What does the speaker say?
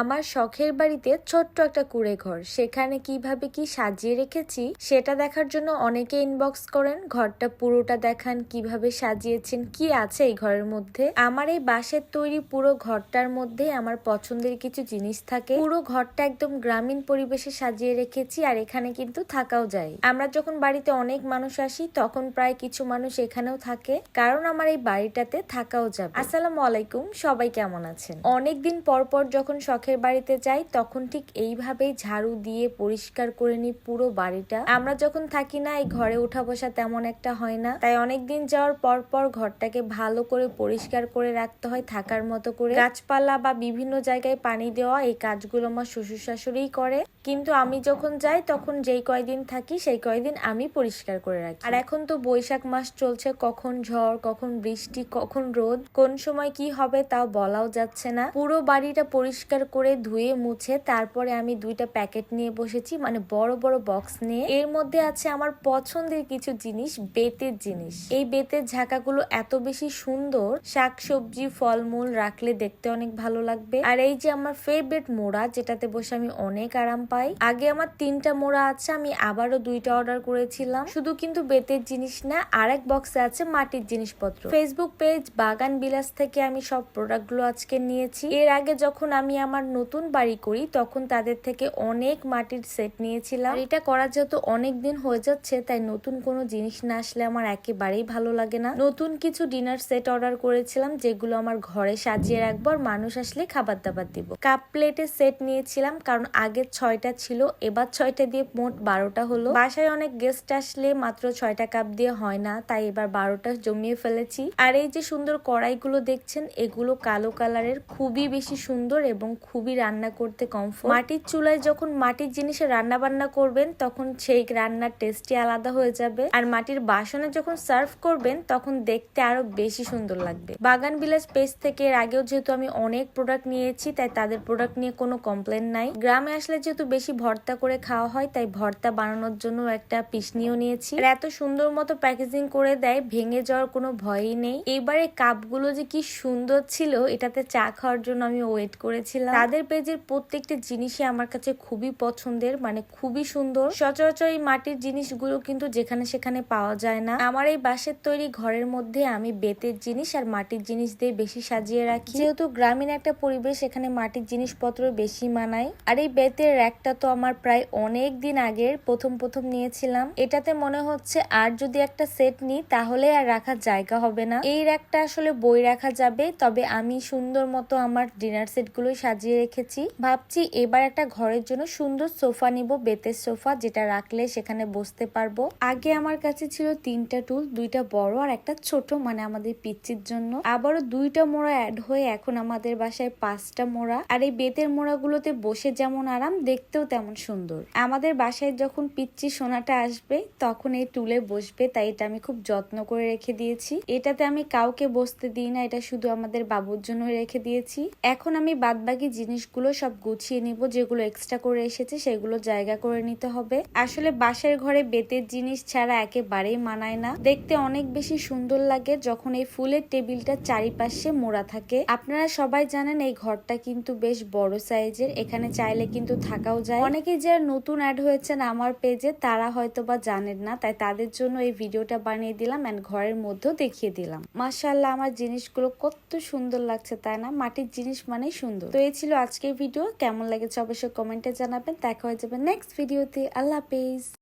আমার শখের বাড়িতে ছোট্ট একটা কুড়ে ঘর সেখানে কীভাবে কি সাজিয়ে রেখেছি, সেটা দেখার জন্য অনেকে ইনবক্স করেন। ঘরটা পুরোটা দেখান, কীভাবে সাজিয়েছেন, কি আছে এই ঘরের মধ্যে? আমার এই বাঁশের তৈরি পুরো ঘরটার মধ্যে আমার পছন্দের কিছু জিনিস থাকে। পুরো ঘরটা একদম গ্রামীণ পরিবেশে সাজিয়ে রেখেছি আর এখানে কিন্তু থাকাও যায়। আমরা যখন বাড়িতে অনেক মানুষ আসি, তখন প্রায় কিছু মানুষ এখানেও থাকে। কারণ আমার এই বাড়িটাতে থাকাও যাবে। আসসালামু আলাইকুম, সবাই কেমন আছেন? অনেকদিন পর পর যখন শখের বাড়িতে যাই, তখন ঠিক এইভাবেই ঝাড়ু দিয়ে পরিষ্কার করে নিই পুরো বাড়িটা। আমরা যখন থাকি না, এই ঘরে ওঠা বসা তেমন একটা হয় না। তাই অনেকদিন যাওয়ার পর পর ঘরটাকে ভালো করে পরিষ্কার করে রাখতে হয় থাকার মতো করে। গাছপালা বা বিভিন্ন জায়গায় পানি দেওয়া, এই কাজগুলো আমার শ্বশুর শাশুড়িই করে। কিন্তু আমি যখন যাই, তখন যেই কয়দিন থাকি, সেই কয়দিন আমি পরিষ্কার করে রাখি। আর এখন তো বৈশাখ মাস চলছে, কখন ঝড়, কখন বৃষ্টি, কখন রোদ, কোন সময় কি হবে তাও বলাও যাচ্ছে না। পুরো বাড়িটা পরিষ্কার করে ধুয়ে, মুছে তারপরে আমি দুইটা প্যাকেট নিয়ে বসেছি। মানে বড় বড় বক্স নিয়ে। এর মধ্যে আছে আমার পছন্দের কিছু জিনিস, বেতের জিনিস। এই বেতের ঝাঁকাগুলো এত বেশি সুন্দর। শাকসবজি, ফলমূল রাখলে দেখতে অনেক ভালো লাগবে। আর এই যে আমার ফেভারিট মোড়া, যেটাতে বসে আমি অনেক আরাম পাই। আগে আমার তিনটা মোড়া আছে, আমি আবারও দুইটা অর্ডার করেছিলাম। শুধু কিন্তু বেতের জিনিস না, আরেক বক্সে আছে মাটির জিনিসপত্র। ফেসবুক পেজ বাগান বিলাস থেকে আমি সব প্রোডাক্টগুলো আজকে নিয়েছি। এর আগে যখন আমি আমার নতুন বাড়ি করি, তখন তাদের থেকে অনেক মাটির সেট নিয়েছিলাম। এটা করা যেহেতু অনেক দিন হয়ে যাচ্ছে, তাই নতুন কোনো জিনিস না আসলে আমার একেবারেই ভালো লাগে না। নতুন কিছু ডিনার সেট অর্ডার করেছিলাম, যেগুলো আমার ঘরে সাজিয়ে রাখব আর মানুষ আসলে খাবার দাবার দিব। কাপ প্লেটের সেট নিয়েছিলাম, কারণ আগের ছয়টা ছিল, এবার ছয়টা দিয়ে মোট বারোটা হলো। বাসায় অনেক গেস্ট আসলে মাত্র ছয়টা কাপ দিয়ে হয় না, তাই এবার বারোটা জমিয়ে ফেলেছি। আর এই যে সুন্দর কড়াইগুলো দেখছেন, এগুলো কালো কালারের, খুবই বেশি সুন্দর এবং খুবই রান্না করতে কমফোর্ট মাটির চুলায় যখন মাটির জিনিসে রান্না বান্না করবেন, তখন সেই রান্নার টেস্টই আলাদা হয়ে যাবে। আর মাটির বাসনে যখন সার্ভ করবেন, তখন দেখতে আরও বেশি সুন্দর লাগবে। বাগান বিলাস পেজ থেকে এর আগেও যেহেতু আমি অনেক প্রোডাক্ট নিয়েছি, তাই তাদের প্রোডাক্ট নিয়ে কোনো কমপ্লেন নাই। গ্রামে আসলে যেহেতু বেশি ভর্তা করে খাওয়া হয়, তাই ভর্তা বানানোর জন্য একটা পিসনিও নিয়েছি। আর এত সুন্দর মতো প্যাকেজিং করে দেয়, ভেঙে যাওয়ার কোনো ভয়ই নেই। এবারে কাপগুলো যে কি সুন্দর ছিল, এটাতে চা খাওয়ার জন্য আমি ওয়েট করেছিলাম। তাদের পেজের প্রত্যেকটা জিনিসই আমার কাছে খুবই পছন্দের মানে খুবই সুন্দর। সচরাচর এই মাটির জিনিসগুলো কিন্তু যেখানে সেখানে পাওয়া যায় না। আমার এই বাঁশের তৈরি ঘরের মধ্যে আমি বেতের জিনিস আর মাটির জিনিস দিয়ে বেশি সাজিয়ে রাখি। যেহেতু গ্রামীণ একটা পরিবেশ, এখানে মাটির জিনিসপত্র বেশি মানায়। আর এই বেতের র্যাকটা তো আমার প্রায় অনেক দিন আগের প্রথম প্রথম নিয়েছিলাম। এটাতে মনে হচ্ছে আর যদি একটা সেট নিই, তাহলে আর রাখার জায়গা হবে না। এই র্যাকটা আসলে বই রাখা যাবে, তবে আমি সুন্দর মতো আমার ডিনার সেটগুলো সাজিয়ে রেখেছি। ভাবছি এবার একটা ঘরের জন্য সুন্দর সোফা নিব, বেতের সোফা যেটা রাখলে সেখানে বসতে পারব। আগে আমার কাছে ছিল তিনটা টুল, দুইটা বড় আর একটা ছোট মানে আমাদের পিচ্চির জন্য। আবারও দুইটা মোড়া অ্যাড হয়ে এখন আমাদের বাসায় পাঁচটা মোড়া। আর এই বেতের মোড়াগুলোতে বসে যেমন আরাম, দেখতেও তেমন সুন্দর। আমাদের বাসায় যখন পিচ্চি সোনাটা আসবে, তখন এই টুলে বসবে, তাই এটা আমি খুব যত্ন করে রেখে দিয়েছি। এটাতে আমি কাউকে বসতে দিই না, এটা শুধু আমাদের বাবুর জন্য রেখে দিয়েছি। এখন আমি বাদবাকি জিনিসগুলো সব গুছিয়ে নিব, যেগুলো এক্সট্রা করে এসেছে সেগুলো জায়গা করে নিতে হবে। আসলে বাসার ঘরে বেতের জিনিস ছাড়া একেবারেই মানায় না। দেখতে অনেক বেশি সুন্দর লাগে যখন এই ফুলের টেবিলটা চারিপাশে মোড়া থাকে। আপনারা সবাই জানেন এই ঘরটা কিন্তু বেশ বড় সাইজের, এখানে চাইলে কিন্তু থাকাও যায়। অনেকে যারা নতুন অ্যাড হয়েছেন আমার পেজে তারা হয়তো বা জানেন না, তাই তাদের জন্য এই ভিডিওটা বানিয়ে দিলাম অ্যান্ড ঘরের মধ্যেও দেখিয়ে দিলাম। মাসাল্লাহ আমার জিনিসগুলো কত সুন্দর লাগছে, তাই না? মাটির জিনিস মানেই সুন্দর। তো এই ছিল আজকের ভিডিও। কেমন লেগেছে অবশ্যই কমেন্টে জানাবেন। দেখা হয়ে যাবে নেক্সট ভিডিওতে আল্লাহ হাফেজ।